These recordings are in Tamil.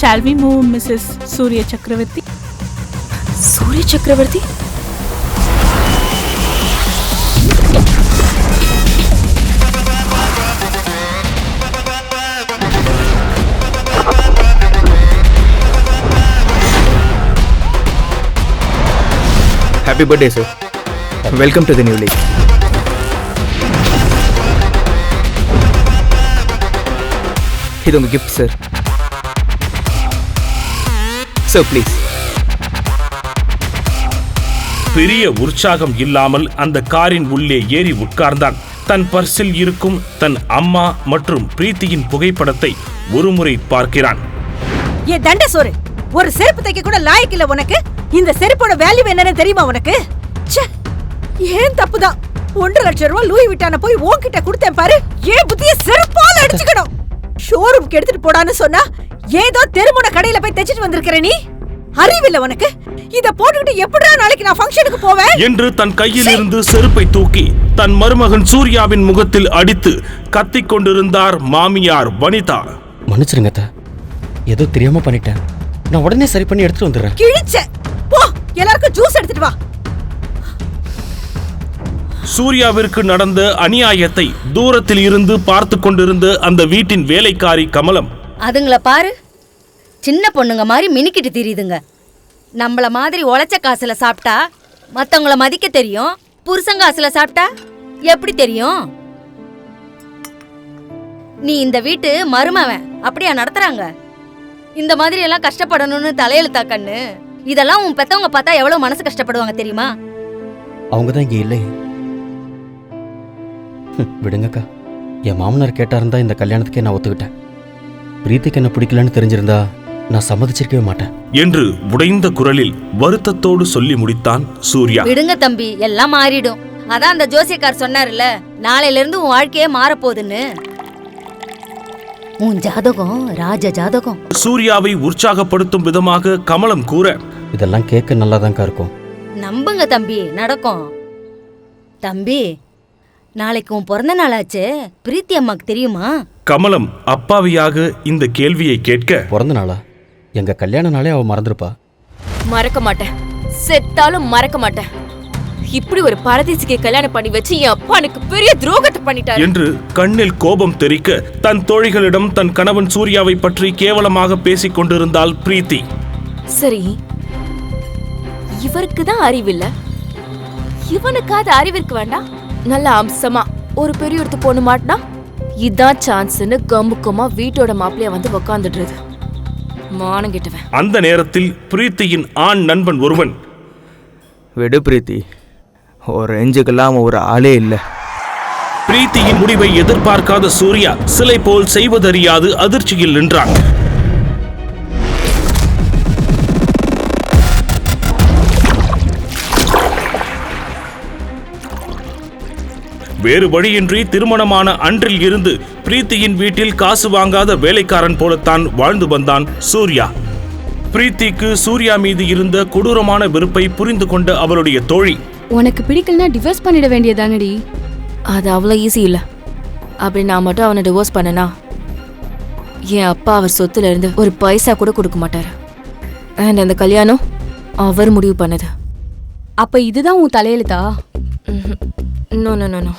Shawl we move Mrs Surya Chakravarthy Surya Chakravarthy happy birthday sir welcome to the new league இது உங்க கிஃப்ட் சார் சார் ப்ளீஸ் பெரிய உற்சாகம் இல்லாமல் அந்த காரின் உள்ளே ஏறி உட்கார்ந்தான். தன் பர்சில் இருக்கும் தன் அம்மா மற்றும் பிரீத்தியின் புகைப்படத்தை ஒருமுறை பார்க்கிறான். ஏ தண்ட சோறு. ஒரு செருப்பு தைக்க கூட லாயக்கு இல்ல உனக்கு? இந்த செருப்போட வேல்யூ என்னன்னு தெரியுமா உனக்கு? ச்சே ஏன் தப்புதான்? ஒன்றரை லட்சம் ரூபாய் லூயி விட்டான போய் உன்கிட்ட கொடுத்தேன் பாரு. ஏன் புத்திய செருப்பால அடிச்சுக்கணும்? ஷோரூம்க்கு எடுத்துட்டு போடான்னு சொன்னா ஏதோ தெருமுன கடையில போய் தைச்சிட்டு வந்திருக்கிற நீ? அறிவில்ல உனக்கு? இத போட்டுக்கிட்டு எப்படிடா நாளைக்கு நான் ஃபங்க்ஷனுக்கு போவேன்? என்று தன் கையில் இருந்து செருப்பை தூக்கி தன் மருமகன் சூர்யாவின் முகத்தில் அடித்து கத்திக் கொண்டிருந்தார் மாமியார் வனிதா. மன்னிச்சிருங்க அத்தை. ஏதோ தெரியாம பண்ணிட்டேன். நான் உடனே சரி பண்ணி எடுத்துட்டு வந்துடுறேன். கிழிச்ச! போ! எல்லாருக்கும் ஜூஸ் எடுத்துட்டு வா. சூர்யாவிற்கு நடந்த அநியாயத்தை தூரத்தில் இருந்து பார்த்து கொண்டிருந்த அந்த வீட்டின் வேலைக்காரி கமலம். அதுங்கள பாரு. சின்ன பொண்ணுங்க மாதிரி மினிக்கிட்டு தெரியுதுங்க. நம்மள மாதிரி உழைச்ச காசுல சாப்பிட்டா மத்தவங்கள மதிக்க தெரியும். புருஷன் காசில் சாப்பிட்டா எப்படி தெரியும்? நீ இந்த வீட்டு மருமவன். அப்படியா நடத்துறாங்க? இந்த மாதிரி எல்லாம் கஷ்டப்படணும்னு தலையெழுத்தா கண்ணு? இதெல்லாம் உன் பெத்தவங்க பார்த்தா எவ்வளவு மனசு கஷ்டப்படுவாங்க தெரியுமா? அவங்க தான் இங்க இல்லை. விடுங்கக்கா. என் மாமனார் கேட்டா இருந்தா இந்த கல்யாணத்துக்கே நான் ஒத்துக்கிட்டேன். பிரீத்திக்கு என்ன பிடிக்கலன்னு தெரிஞ்சிருந்தா நான் சம்மதிச்சிருக்கவே மாட்டேன். என்று உடைந்த குரலில் வருத்தத்தோடு சொல்லி முடித்தான் சூர்யா. விடுங்க தம்பி எல்லாம் மாறிடும். அதான் அந்த ஜோசியக்கார் சொன்னார்ல நாளையில இருந்து உன் வாழ்க்கையே மாறப்போகுதுன்னு. உன் ஜாதகம் ராஜ ஜாதகம். சூர்யாவை உற்சாகப்படுத்தும் விதமாக கமலம் கூற இதெல்லாம் கேட்க நல்லாதான்க்கா இருக்கும். நம்புங்க தம்பி நடக்கும். தம்பி நாளைக்கு உன் பிறந்த நாளாச்சே பிரீத்தி அம்மாக்கு தெரியுமா? கமலம் அப்பாவியாக இந்த கேள்வியை கேட்க பிறந்த நாளா? எங்க கல்யாண நாளே அவ மறந்துருப்பா. மறக்க மாட்டேன். செத்தாலும் மறக்க மாட்டேன். இப்படி ஒரு பரதேசிக்கு கல்யாணம் பண்ணி வச்சு என் அப்பா எனக்கு பெரிய துரோகத்தை பண்ணிட்டாரு. என்று கண்ணில் கோபம் தெறிக்க தன் தோழிகளிடம் தன் கணவன் சூர்யாவை பற்றி கேவலமாக பேசிக் கொண்டிருந்தாள் பிரீத்தி. சரி இவருக்கு தான் அறிவில்ல. இவனுக்காவது அறிவிற்கு வேண்டாம் நல்ல அம்சமா ஒரு பெரிய ஒருத்த பொண்ணு மாட்டினா? இதான் சான்ஸ்னு கம்புக்கமா வீட்டோட மாப்பிளைய வந்து உக்காந்துடுறது. அந்த நேரத்தில் பிரீத்தியின் ஆண் நண்பன் ஒருவன். விடு பிரீத்தி. ஒரு ரேஞ்சுக்கெல்லாம் அவன் ஒரு ஆளே இல்லை. பிரீத்தியின் முடிவை எதிர்பார்க்காத சூர்யா சிலை போல் செய்வதறியாது அதிர்ச்சியில் நின்றான். வேறு வழியின்றி திருமணமான அன்றில் இருந்து பிரீத்தியின் வீட்டில் காசு வாங்காத வேலைக்காரன் போலத்தான் வாழ்ந்து வந்தான் சூர்யா. பிரீத்திக்கு சூர்யா மீது இருந்த கொடூரமான வெறுப்பை புரிந்து கொண்ட அவளுடைய தோழி உனக்கு பிடிக்கலனா டிவோர்ஸ் பண்ணிட வேண்டியதானடி? அது அவ்வளோ ஈஸி இல்ல. அப்படி நான் மட்டும் அவனை டிவோர்ஸ் பண்ணனா? என் அப்பா அவர் சொத்துல இருந்து ஒரு பைசா கூட கொடுக்க மாட்டாரு. அண்ட் அந்த கல்யாணம் அவர் முடிவு பண்ணது. அப்ப இதுதான் உன் தலையெழுத்தா? நோ நோ நோ நோ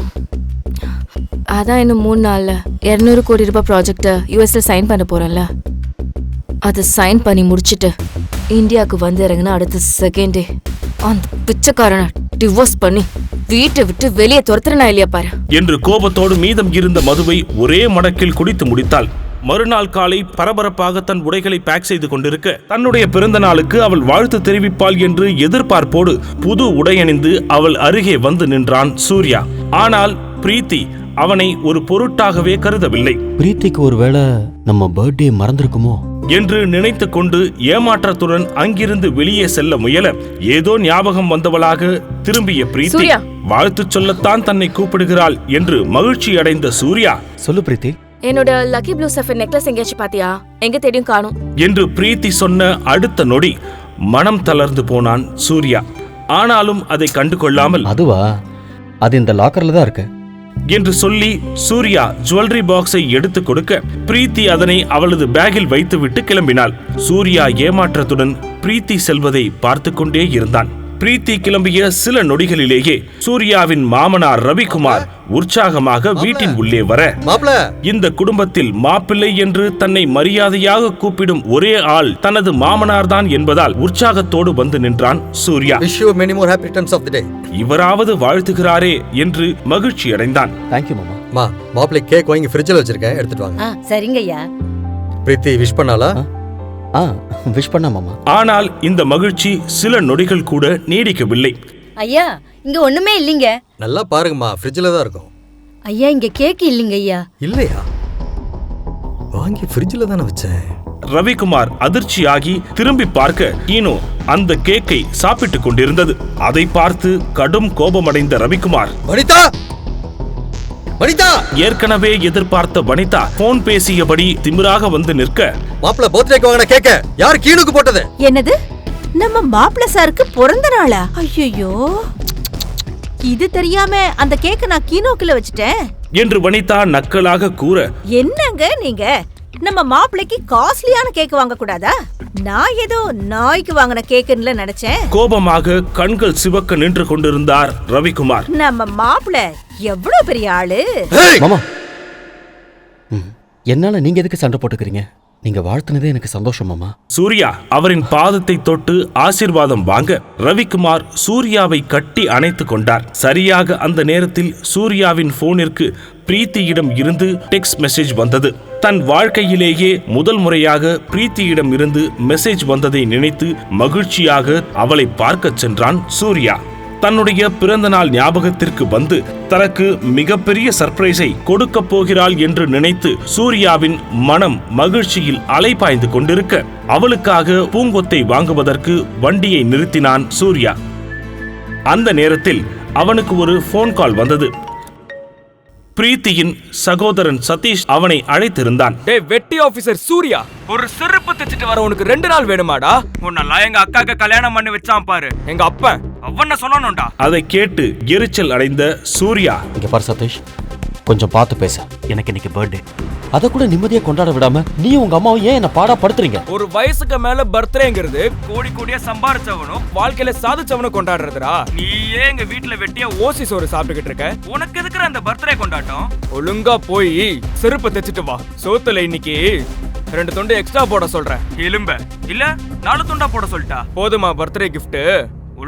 அதான் இன்னும் மூணு நாளில். இரநூறு கோடி ரூபாய் ப்ராஜெக்டை யூஎஸ்ல சைன் பண்ண போகிறேன்ல அதை சைன் பண்ணி முடிச்சுட்டு இந்தியாவுக்கு வந்து இறங்கினா அடுத்த செகண்டே அந்த பிச்சைக்காரனை டிவோர்ஸ் பண்ணி வீட்டை விட்டு வெளியே துரத்துறனா இல்லையா பாரு. என்று கோபத்தோடு மீதம் இருந்த மதுவை ஒரே மடக்கில் குடித்து முடித்தாள். மறுநாள் காலை பரபரப்பாக தன் உடைகளை பேக் செய்து கொண்டிருக்க தன்னுடைய பிறந்த நாளுக்கு அவள் வாழ்த்து தெரிவிப்பாள் என்று எதிர்பார்ப்போடு புது உடையணிந்து அவள் அருகே வந்து நின்றான் சூர்யா. ஆனால் பிரீத்தி அவனை ஒரு பொருட்டாகவே கருதவில்லை. பிரீத்திக்கு ஒருவேளை நம்ம பர்த்டே மறந்துருக்குமோ? என்று நினைத்து கொண்டு ஏமாற்றத்துடன் அங்கிருந்து வெளியே செல்ல முயல ஏதோ ஞாபகம் வந்தவளாக திரும்பிய பிரீத்தி. வாழ்த்து சொல்லத்தான் தன்னை கூப்பிடுகிறாள் என்று மகிழ்ச்சி அடைந்த சூர்யா. சொல்லு பிரீத்தி. என்னோட லக்கி ப்ளூ சஃபர் நெக்லஸ் எங்கேயாச்சும் பாத்தியா எங்க தேடியும் காணும். என்று பிரீத்தி சொன்ன அடுத்த நொடி மனம் தளர்ந்து போனான் சூர்யா. ஆனாலும் அதை கண்டு கொள்ளாமல் அதுவா? அது இந்த லாக்கர்ல தான் இருக்கு. என்று சொல்லி சூர்யா ஜுவல்லரி பாக்ஸை எடுத்து கொடுக்க பிரீத்தி அதனை அவளது பேக்கில் வைத்துவிட்டு கிளம்பினாள். சூர்யா ஏமாற்றத்துடன் பிரீத்தி செல்வதை பார்த்து கொண்டே இருந்தான். பிரீத்தி கிளம்பிய சில நொடிகளிலேயே சூர்யாவின் மாமனார் ரவிக்குமார் உற்சாகமாக வீட்டின் உள்ளே வர. மாப்ள இந்த குடும்பத்தில் மாப்பிள்ளை என்று தன்னை மரியாதையாக கூப்பிடும் ஒரே ஆள் தனது மாமனார்தான் என்பதால் உற்சாகத்தோடு வந்து நின்றான் சூர்யா. இவராவது வாழ்த்துகிறாரே என்று மகிழ்ச்சி அடைந்தான். தேங்க்யூ மாமா. மா மாப்பிள்ளை கேக் வாங்கி ஃப்ரிட்ஜில் வச்சிருக்கேன் எடுத்துட்டு வாங்க. சரிங்கய்யா. பிரீத்தி விஷ் பண்ணாலா ஆ விஷ் பண்ண மாமா. ஆனால் இந்த மகிழ்ச்சி சில நொடிகள் கூட நீடிக்கவில்லை. ஐயா இங்க ஒண்ணுமே இல்லைங்க. நல்லா பாருங்கம்மா ஃப்ரிட்ஜில் தான் இருக்கும். ஐயா இங்க கேக் இல்லைங்க ஐயா. இல்லையா? வாங்கி ஃப்ரிட்ஜில் தானே வச்சேன். ரவிக்குமார் அதிர்ச்சியாகி திரும்பி பார்க்க ஈனோ அந்த கேக்கை சாப்பிட்டுக் கொண்டிருந்தது. அதை பார்த்து கடும் கோபமடைந்த ரவிக்குமார் வனிதா! வனிதா! ஏற்கனவே எதிர்பார்த்த வனிதா போன் பேசியபடி திமிராக வந்து நிற்க. மாப்பிள்ள பர்த்டேக்கு வாங்கின கேக்க யார் கீழுக்கு போட்டது? என்னது? நம்ம மாப்பிள்ள சாருக்கு பிறந்த நாளா? ஐயோ இது தெரியாம அந்த கேக்க நான் கீனோக்குல வச்சுட்டேன். என்று வனிதா நக்கலாக கூற. என்னங்க நீங்க? நம்ம மாப்பிள்ளைக்கு காஸ்ட்லியான கேக் வாங்க கூடாதா நான் ஏதோ நாய்க்கு வாங்கின கேக்குன்னு நினைச்சேன். கோபமாக கண்கள் சிவக்க நின்று கொண்டிருந்தார் ரவிக்குமார். நம்ம மாப்பிள்ள எவ்வளவு பெரிய ஆளு? மாமா! ம். என்னால நீங்க எதுக்கு சண்டை போட்டுக்கிறீங்க? நீங்க வாழ்த்துனதே எனக்கு சந்தோஷம் மாமா. சூர்யா அவரின் பாதத்தை தொட்டு ஆசீர்வாதம் வாங்க ரவிக்குமார் சூர்யாவை கட்டி அணைத்துக் கொண்டார். சரியாக அந்த நேரத்தில் சூர்யாவின் போனிற்கு பிரீத்தியிடம் இருந்து டெக்ஸ்ட் மெசேஜ் வந்தது. தன் வாழ்க்கையிலேயே முதல் முறையாக பிரீத்தியிடம் இருந்து மெசேஜ் வந்ததை நினைத்து மகிழ்ச்சியாக அவளை பார்க்கச் சென்றான் சூர்யா. தன்னுடைய பிறந்த நாள் ஞாபகத்திற்கு வந்து தனக்கு மிகப்பெரிய சர்ப்ரைஸை கொடுக்க போகிறாள் என்று நினைத்து சூர்யாவின் மனம் மகிழ்ச்சியில் அலைபாய்ந்து கொண்டிருக்க அவளுக்காக பூங்கொத்தை வாங்குவதற்கு வண்டியை நிறுத்தினான் சூர்யா. அந்த நேரத்தில் அவனுக்கு ஒரு ஃபோன் கால் வந்தது. பிரீத்தியின் சகோதரன் சதீஷ் அவனை அழைத்திருந்தான். டேய் வெட்டி ஆபீசர் சூர்யா. ஒரு செருப்பு தைச்சிட்டு வர உனக்கு ரெண்டு நாள் வேணுமாடா? உன்னெல்லாம் எங்க அக்காக்கு கல்யாணம் பண்ணி வச்சான் பாரு. எங்க அப்பன். அவன சொல்லணும்டா. அதை கேட்டு எரிச்சல் அடைந்த சூர்யா. இங்க பாரு சதீஷ். கொஞ்சம் பார்த்து பேச. எனக்கு இன்னைக்கு பர்த்டே அதை கூட நிம்மதியா கொண்டாட விடாம நீ உங்க அம்மாவும் ஏன் என்ன பாடா படுத்துறீங்க? ஒரு வயசுக்கு மேல பர்த்டேங்கிறது கோடி கோடியா சம்பாரிச்சவனும் வாழ்க்கையில சாதிச்சவனும் கொண்டாடுறதுடா. ஏன் எங்க வீட்டுல வெட்டியா ஓசி சோறு சாப்பிட்டுக்கிட்டு இருக்க? உனக்கு எதுக்குற அந்த பர்த்டே கொண்டாட்டம்? ஒழுங்கா போய் செருப்பு தைச்சிட்டு வா. சோத்துல இன்னைக்கு ரெண்டு துண்டு எக்ஸ்ட்ரா போட சொல்றேன். எலும்ப. இல்ல நாலு துண்டா போட சொல்லிட்டா. போதுமா பர்த்டே கிஃப்ட்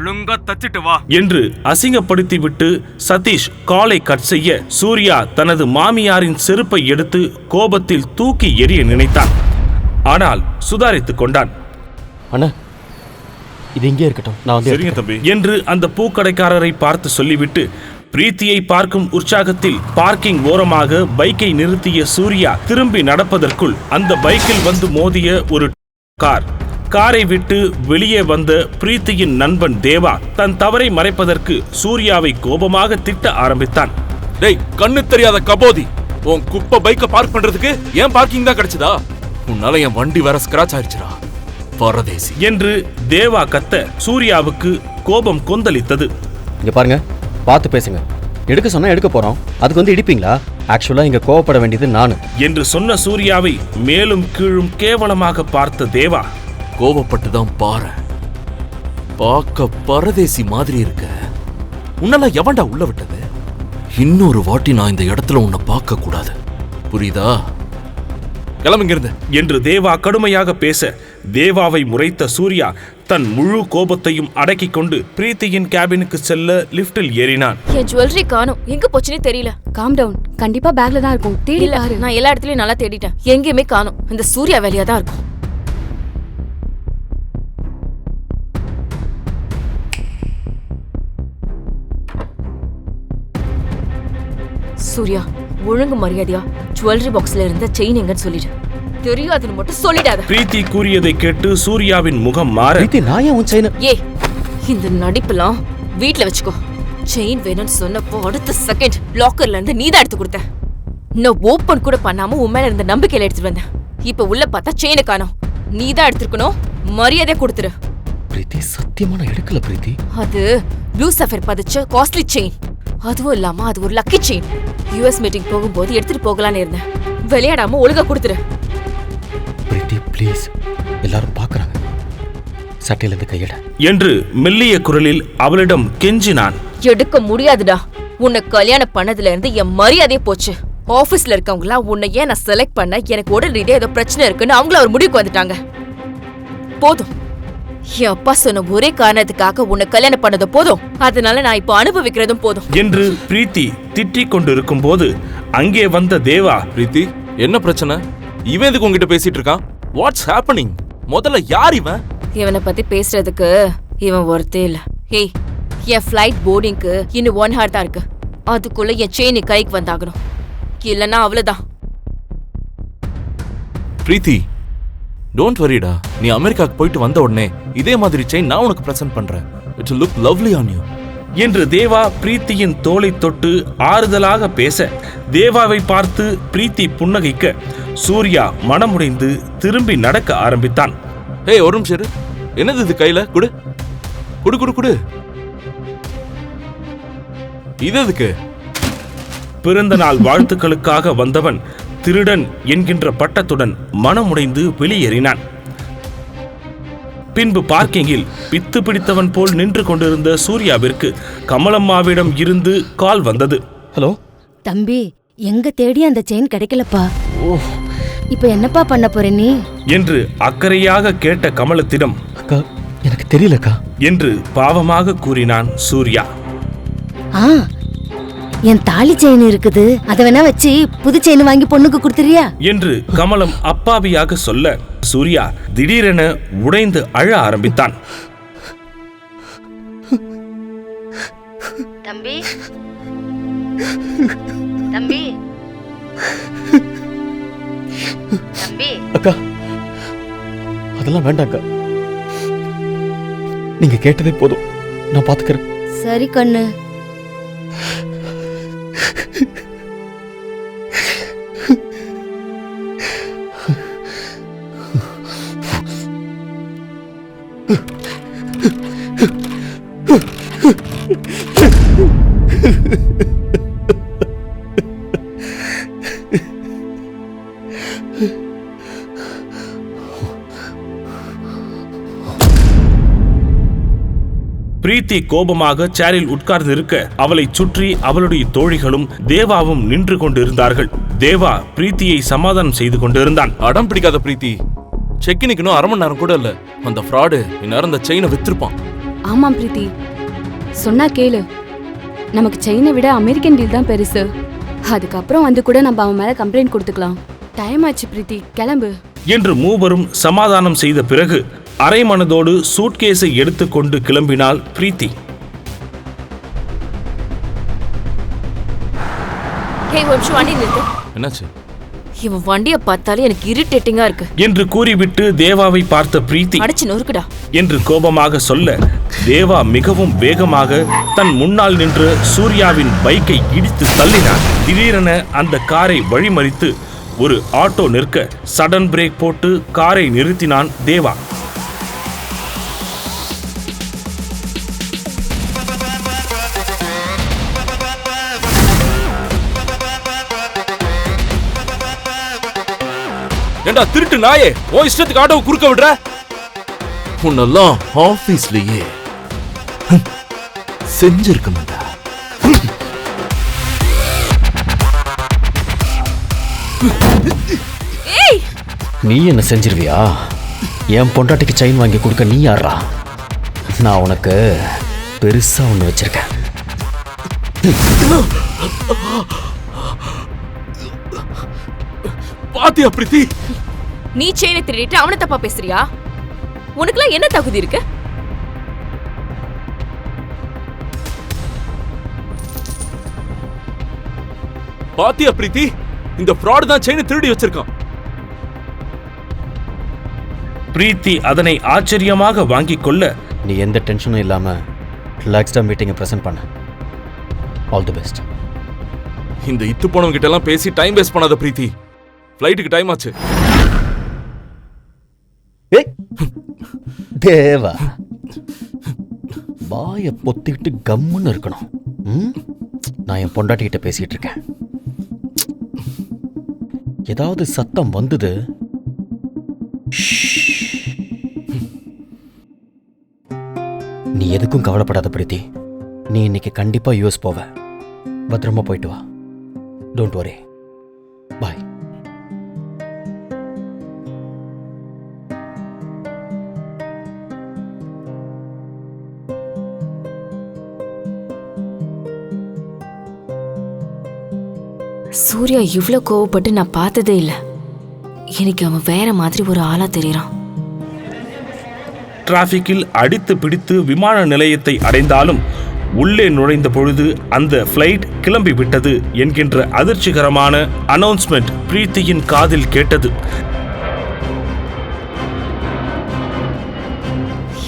ஒழுங்கா தச்சிட்டு வா. என்று அசிங்கப்படுத்திவிட்டு சதீஷ் காலை கட் செய்ய சூர்யா தனது மாமியாரின் செருப்பை எடுத்து கோபத்தில் தூக்கி எறிய நினைத்தான். ஆனால் சுதாரித்துக் கொண்டான். அண்ணா இது இங்கே இருக்கட்டும். நான் வந்து எடுத்துக்கிறேன். தம்பி. என்று அந்த பூக்கடைக்காரரை பார்த்து சொல்லிவிட்டு பிரீத்தியை பார்க்கும் உற்சாகத்தில் பார்க்கிங் ஓரமாக பைக்கை நிறுத்திய சூர்யா திரும்பி நடப்பதற்குள் அந்த பைக்கில் வந்து மோதிய ஒரு கார். காரை விட்டு வெளியே வந்த பிரீத்தியின் நண்பன் தேவா தன் தவறை மறைப்பதற்கு சூர்யாவை கோபமாக திட்ட ஆரம்பித்தான். டேய் கண்ணு தெரியாத கபோதி உன் குப்பை பைக்க பார்க் பண்றதுக்கு ஏன் பார்க்கிங் தான் கிடைச்சதா? உன்னால என் வண்டி வேற ஸ்கிராச் ஆயிடுச்சுடா. பரதேசி. என்று தேவா கத்த சூர்யாவுக்கு கோபம் கொந்தளித்தது. இங்க பாருங்க பார்த்து பேசுங்க. எடுக்க சொன்னா எடுக்க போறோம். அதுக்கு வந்து இடிப்பீங்களா? ஆக்சுவலா இங்க கோவப்பட வேண்டியது நானு. என்று சொன்ன சூர்யாவை மேலும் கீழும் கேவலமாக பார்த்த தேவா கோவப்பட்டு தான் பாரு. பார்க்க பரதேசி மாதிரி இருக்க. உன்னெல்லாம் எவன்டா உள்ள விட்டது? இன்னொரு வாட்டி நான் இந்த இடத்துல உன்னை பார்க்க கூடாது. புரியுதா? கிளம்புங்க இருந்து என்று தேவா கடுமையாக பேச தேவாவை முறைத்த சூர்யா தன் முழு கோபத்தையும் அடக்கிக் கொண்டு பிரீத்தியின் கேபினுக்கு செல்ல லிஃப்டில் ஏறினான். என் ஜுவல்லரி காணோம். எங்க போச்சுன்னே தெரியல. காம் டவுன் கண்டிப்பா பேக்ல தான் இருக்கும். தேடி நான் எல்லா இடத்துலயும் நல்லா தேடிட்டேன். எங்கேயுமே காணோம். இந்த சூர்யா வேலையா தான் இருக்கும். சூர்யா ஒழுங்கு மரியாதையா? ஜுவல்லரி பாக்ஸ்ல இருந்த செயின் எங்கன்னு சொல்லிடு. தெரியாதுன்னு மட்டும் சொல்லிடாத. பிரீத்தி கூறியதை கேட்டு சூர்யாவின் முகம் மாற பிரீத்தி நான் ஏன் உன் செயின் ஏய் இந்த நடிப்பெல்லாம் வீட்ல வச்சுக்கோ. செயின் வேணும்னு சொன்னப்போ அடுத்த செகண்ட் லாக்கர்ல இருந்து நீ தான் எடுத்து கொடுத்த. நான் ஓபன் கூட பண்ணாம உன் மேல இருந்த நம்பிக்கையில எடுத்துட்டு வந்தேன். இப்ப உள்ள பார்த்தா செயினை காணோம். நீ தான் எடுத்துருக்கணும். மரியாதை கொடுத்துரு. பிரீத்தி சத்தியமா நான் எடுக்கல பிரீத்தி. அது ப்ளூ சஃபர் பதிச்ச காஸ்ட்லி செயின் அதுவும் இல்லாம அது ஒரு லக்கி செயின் யுஎஸ் மீட்டிங் போகும்போது எடுத்துட்டு போகலான்னு இருந்தேன். விளையாடாம ஒழுங்கா கொடுத்துரு. பிரீத்தி ப்ளீஸ். எல்லாரும் பார்க்குறாங்க. சட்டையிலேருந்து கையிட. என்று மெல்லிய குரலில் அவளிடம் கெஞ்சினான். எடுக்க முடியாதுடா. உன்னை கல்யாணம் பண்ணதுல இருந்து என் மரியாதையே போச்சு. ஆபீஸ்ல இருக்கவங்களாம் உன்னை ஏன் நான் செலக்ட் பண்ண? எனக்கு உடல் ரீதியா ஏதோ பிரச்சனை இருக்குன்னு அவங்கள ஒரு முடிவுக்கு வந்துட்டாங்க. போதும். என் அப்பா சொன்ன ஒரே காரணத்துக்காக உன்னை கல்யாணம் பண்ணது போதும். அதனால நான் இப்போ அனுபவிக்கிறதும் போதும். என்று பிரீத்தி திட்டிக் கொண்டிருக்கும் போது அங்கே வந்த தேவா பிரீத்தி என்ன பிரச்சனை? இவன் எதுக்கு உங்ககிட்ட பேசிட்டு இருக்கான்? வாட்ஸ் ஹேப்பனிங் முதல்ல யார் இவன்? இவனை பத்தி பேசுறதுக்கு இவன் ஒருத்தே இல்ல. ஏய் என் ஃப்ளைட் போர்டிங்க்கு இன்னும் ஒன் ஹவர் தான் இருக்கு. அதுக்குள்ள என் செயின் கைக்கு வந்தாகணும். இல்லைன்னா அவ்வளவுதான். பிரீத்தி டோன்ட் வரிடா நீ அமெரிக்காக்கு போயிட்டு வந்த உடனே இதே மாதிரி செயின் நான் உனக்கு பிரசன்ட் பண்றேன். It look lovely on you என்று தேவா பிரீத்தியின் தோளை தொட்டு ஆறுதலாக பேச தேவாவை பார்த்து பிரீத்தி புன்னகைக்க சூர்யா மனமுடைந்து திரும்பி நடக்க ஆரம்பித்தான். ஏய் ஒரு நிமிஷம். என்னது இது கையில? குடு. குடு குடு குடு. இது எதுக்கு? பிறந்த நாள் வாழ்த்துக்களுக்காக வந்தவன் திருடன் என்கின்ற பட்டத்துடன் மனமுடைந்து வெளியேறினான். பின்பு பார்க்கிங்கில் பித்து பிடித்தவன் போல் நின்று கொண்டிருந்த சூர்யாவிற்கு கமலம்மாவிடம் இருந்து கால் வந்தது. ஹலோ? தம்பி எங்க தேடி அந்த செயின் கிடைக்கலப்பா? இப்ப என்னப்பா பண்ண போற நீ? என்று அக்கறையாக கேட்ட கமலத்திடம் அக்கா எனக்கு தெரியலக்கா. என்று பாவமாக கூறினான் சூர்யா. ஆ என் தாலி செயின் இருக்குது. அத வேணா வச்சு புது செயின் வாங்கி பொண்ணுக்கு கொடுத்துறியா? என்று கமலம் அப்பாவியாக சொல்ல சூர்யா திடீரென உடைந்து அழ ஆரம்பித்தான். தம்பி. தம்பி. தம்பி. அக்கா அதெல்லாம் வேண்டாம்க்கா நீங்க கேட்டதே போதும். நான் பாத்துக்கிறேன். சரி கண்ணு. 응. பிரீத்தி கோபமாக சேரில் உட்கார்ந்திருக்க அவளை சுற்றி அவளுடைய தோழிகளும் தேவாவும் நின்று கொண்டிருந்தார்கள். தேவா பிரீத்தியை சமாதானம் செய்து கொண்டிருந்தான். அடம் பிடிக்காத பிரீத்தி. செக்கினுக்கு இன்னும் அரை மணி நேரம் கூட இல்ல. அந்த ஃப்ராடு இந்நேரம் அந்த செயினை வித்திருப்பான். ஆமாம் பிரீத்தி. சொன்னா கேளு. நமக்கு செயினை விட அமெரிக்கன் டீல் தான் பெருசு. அதுக்கப்புறம் வந்து கூட நம்ம அவன் மேல கம்ப்ளைண்ட் கொடுத்துக்கலாம். டைம் ஆச்சு பிரீத்தி. கிளம்பு. என்று மூவரும் சமாதானம் செய்த பிறகு அரை மனதோடு சூட்கேஸை எடுத்துக்கொண்டு கிளம்பினாள் பிரீத்தி. என்னாச்சு? இவன் வண்டியை பார்த்தாலே எனக்கு இரிட்டேட்டிங்கா இருக்கு. என்று கூறிவிட்டு தேவாவை பார்த்த பிரீத்தி. அடிச்சு நொறுக்குடா. என்று கோபமாக சொல்ல தேவா மிகவும் வேகமாக தன் முன்னால் நின்ற சூர்யாவின் பைக்கை இடித்து தள்ளினான். திடீரென அந்த காரை வழிமறித்து ஒரு ஆட்டோ நிற்க சடன் பிரேக் போட்டு காரை நிறுத்தினான் தேவா. ஏண்டா திருட்டு நாயே? ஓ இஷ்டத்துக்கு ஆட்டோவை குறுக்க விடுற? உன்னெல்லாம் ஆபீஸ்லயே செஞ்சிருக்க மாட்டா. ஏய்! நீ என்ன செஞ்சிருவியா? என் பொண்டாட்டிக்கு செயின் வாங்கி கொடுக்க நீ யாரா நான் உனக்கு பெருசா ஒன்று வச்சிருக்கேன். பாத்தியா பிரீத்தி? நீ செயினை திருடிட்டு அவனை தப்பா பேசுறியா? உனக்குலாம் என்ன தகுதி இருக்கு? பாத்தியா பிரீத்தி? இந்த ஃப்ராடு தான் செயினை திருடி வச்சிருக்கான். பிரீத்தி அதனை ஆச்சரியமாக வாங்கிக் கொள்ள நீ எந்த டென்ஷனும் இல்லாம ரிலாக்ஸ்டாக மீட்டிங்கை ப்ரெசென்ட் பண்ண. ஆல் தி பெஸ்ட் இந்த இத்து போனவங்க கிட்ட எல்லாம் பேசி டைம் வேஸ்ட் பண்ணாத பிரீத்தி. ஃப்ளைட்டுக்கு டைம் ஆச்சு. தேவா. வாயை பொத்திக்கிட்டு கம்முன்னு இருக்கணும். ம்? நான் என் பொண்டாட்டிகிட்ட பேசிட்டு இருக்கேன் ஏதாவது சத்தம் வந்தது? நீ எதுக்கும் கவலைப்படாத பிரீத்தி. நீ இன்னைக்கு கண்டிப்பா யூஎஸ் போவ. பத்திரமா போயிட்டு வா. டோன்ட் வரி பாய் சூர்யா இவ்ளோ கோவப்பட்டு நான் பார்த்ததே இல்லை. எனக்கு அவன் வேற மாதிரி ஒரு ஆளா தெரியறான் டிராபிக்கில் அடித்து பிடித்து விமான நிலையத்தை அடைந்தாலும் உள்ளே நுழைந்த பொழுது அந்த ஃப்ளைட் கிளம்பி விட்டது என்கின்ற அதிர்ச்சிகரமான அனௌன்ஸ்மெண்ட் பிரீத்தியின் காதில் கேட்டது.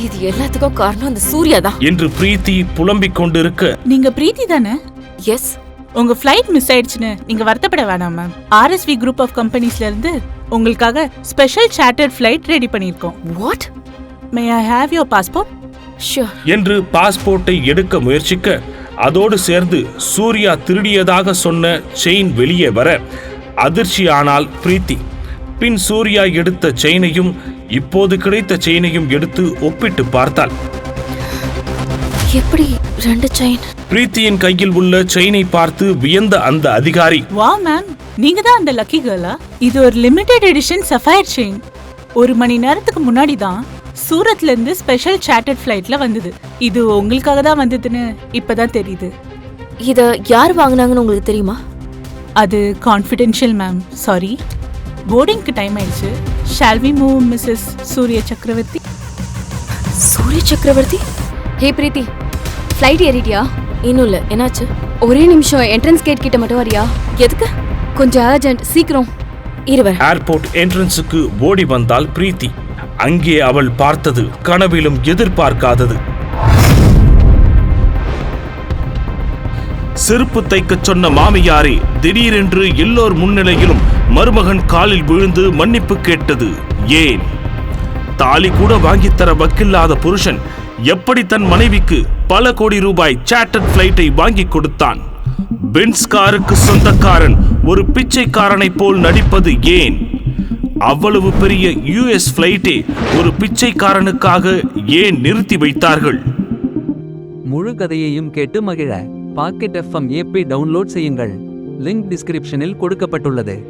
இது எல்லாத்துக்கும் காரணம் அந்த சூர்யா தான். என்று பிரீத்தி புலம்பிக் கொண்டிருக்க நீங்க பிரீத்தி தானே? எஸ் உங்க ஃப்ளைட் மிஸ் ஆயிடுச்சுன்னு நீங்க வருத்தப்பட வேணாம் மேம் ஆர்எஸ்வி குரூப் ஆஃப் கம்பெனிஸ்ல இருந்து உங்களுக்காக ஸ்பெஷல் சார்ட்டர்ட் ஃப்ளைட் ரெடி பண்ணியிருக்கோம். What may I have your passport sure என்று பாஸ்போர்ட்டை எடுக்க முயற்சிக்க அதோடு சேர்ந்து சூர்யா திருடியதாக சொன்ன செயின் வெளியே வர அதிர்ச்சியானால் பிரீத்தி. பின் சூர்யா எடுத்த செயினையும் இப்போது கிடைத்த செயினையும் எடுத்து ஒப்பிட்டு பார்த்தாள். எப்படி ரெண்டு செயின் பிரீத்தியின் கையில் உள்ள செயினை பார்த்து வியந்த அந்த அதிகாரி. வா மேம் நீங்க தான் அந்த லக்கி கேர்லா இது ஒரு லிமிடெட் எடிஷன் சஃபயர் செயின் ஒரு மணி நேரத்துக்கு முன்னாடி தான் சூரத்ல இருந்து ஸ்பெஷல் சார்ட்டர்ட் ஃப்ளைட்ல வந்தது. இது உங்களுக்காக தான் வந்ததுன்னு இப்பதான் தெரியுது. இத யார் வாங்குனாங்கன்னு உங்களுக்கு தெரியுமா? அது கான்ஃபிடென்ஷியல் மேம் சாரி போர்டிங்க்கு டைம் ஆயிடுச்சு. Shall we move Mrs Surya Chakravarthy? Surya Chakravarthy? Hey Preethi. Flight ஏறிட்டியா? இன்னும் இல்ல. என்னாச்சு? ஒரே நிமிஷம். என்ட்ரன்ஸ் கேட் கிட்ட மட்டும் வரியா? எதுக்கு? கொஞ்சம் அர்ஜென்ட் சீக்கிரம். இருவர் ஏர்போர்ட் என்ட்ரன்ஸுக்கு ஓடி வந்தாள் பிரீத்தி. அங்கே அவள் பார்த்தது கனவிலும் எதிர்பார்க்காதது. செருப்பு தைக்கச் சொன்ன மாமியாரே திடீரென்று எல்லோர் முன்னிலையிலும் மருமகன் காலில் விழுந்து மன்னிப்பு கேட்டது. ஏன்? தாலி கூட வாங்கித்தர வக்கில்லாத புருஷன் எப்படி தன் மனைவிக்கு பல கோடி ரூபாய் சார்ட்டர்ட் பிளைட்டை வாங்கி கொடுத்தான்? பென்ஸ் காருக்கு சொந்தக்காரன் ஒரு பிச்சைக்காரனைப் போல் நடிப்பது ஏன்? அவ்வளவு பெரிய யுஎஸ் பிளைட்டே ஒரு பிச்சைக்காரனுக்காக ஏன் நிறுத்தி வைத்தார்கள்? முழு கதையையும் கேட்டு மகிழ. பாக்கெட் எஃப்எம் ஏபி டவுன்லோட் செய்யுங்கள். லிங்க் டிஸ்கிரிப்ஷனில் கொடுக்கப்பட்டுள்ளது.